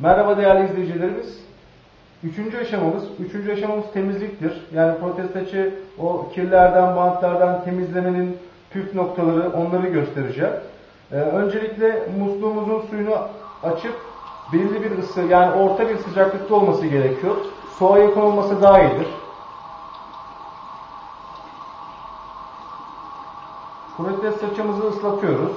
Merhaba değerli izleyicilerimiz. Üçüncü aşamamız, üçüncü aşamamız temizliktir. Yani protez saçı o kirlerden, bantlardan temizlemenin püf noktaları onları göstereceğim. Ee, öncelikle musluğumuzun suyunu açıp belli bir ısı yani orta bir sıcaklıkta olması gerekiyor. Soğuğa yakın olması daha iyidir. Protez saçımızı ıslatıyoruz.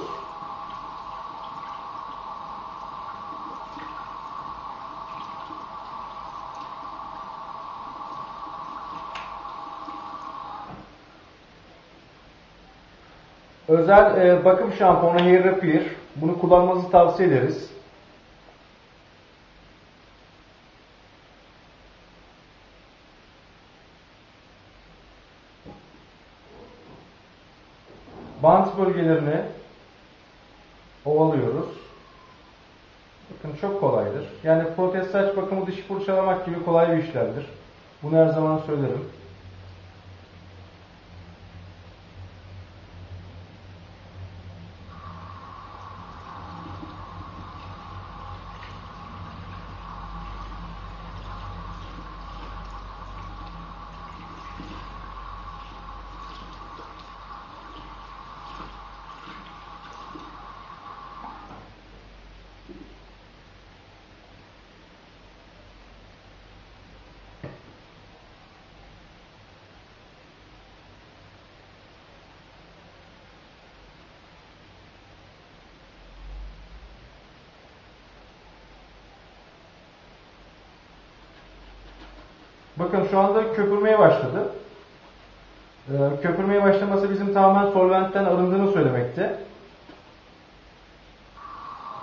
Özel e, bakım şampuanı Hair Repair. Bunu kullanmanızı tavsiye ederiz. Bant bölgelerini ovalıyoruz. Bakın çok kolaydır. Yani protez saç bakımı dişi fırçalamak gibi kolay bir işlemdir. Bunu her zaman söylerim. Bakın şu anda köpürmeye başladı. Ee, köpürmeye başlaması bizim tamamen solventten arındığını söylemekte.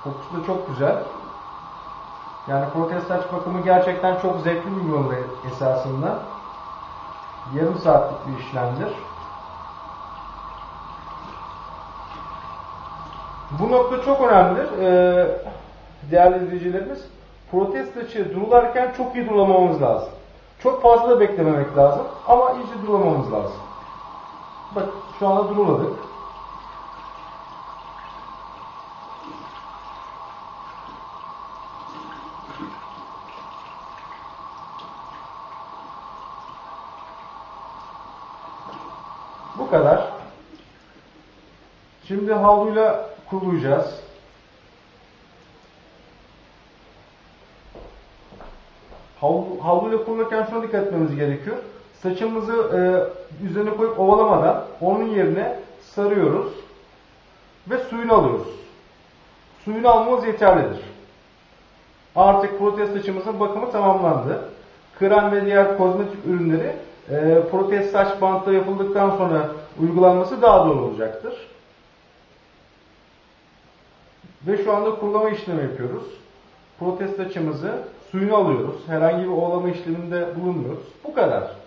Kokusu da çok güzel. Yani protez saç bakımı gerçekten çok zevkli bir uygulama esasında. Yarım saatlik bir işlemdir. Bu nokta çok önemlidir. Ee, değerli izleyicilerimiz, protez saçı durularken çok iyi durulamamız lazım. Çok fazla da beklememek lazım ama iyice durulamamız lazım. Bak şu anda duruladık. Bu kadar. Şimdi havluyla kurulayacağız. Havlu, havluyla kurulurken şuna dikkat etmemiz gerekiyor. Saçımızı e, üzerine koyup ovalamadan onun yerine sarıyoruz ve suyunu alıyoruz. Suyunu almamız yeterlidir. Artık protez saçımızın bakımı tamamlandı. Krem ve diğer kozmetik ürünleri e, protez saç bantı yapıldıktan sonra uygulanması daha doğru olacaktır. Ve şu anda kurulama işlemi yapıyoruz. Protez saçımızı suyunu alıyoruz. Herhangi bir ovalama işleminde bulunmuyoruz. Bu kadar.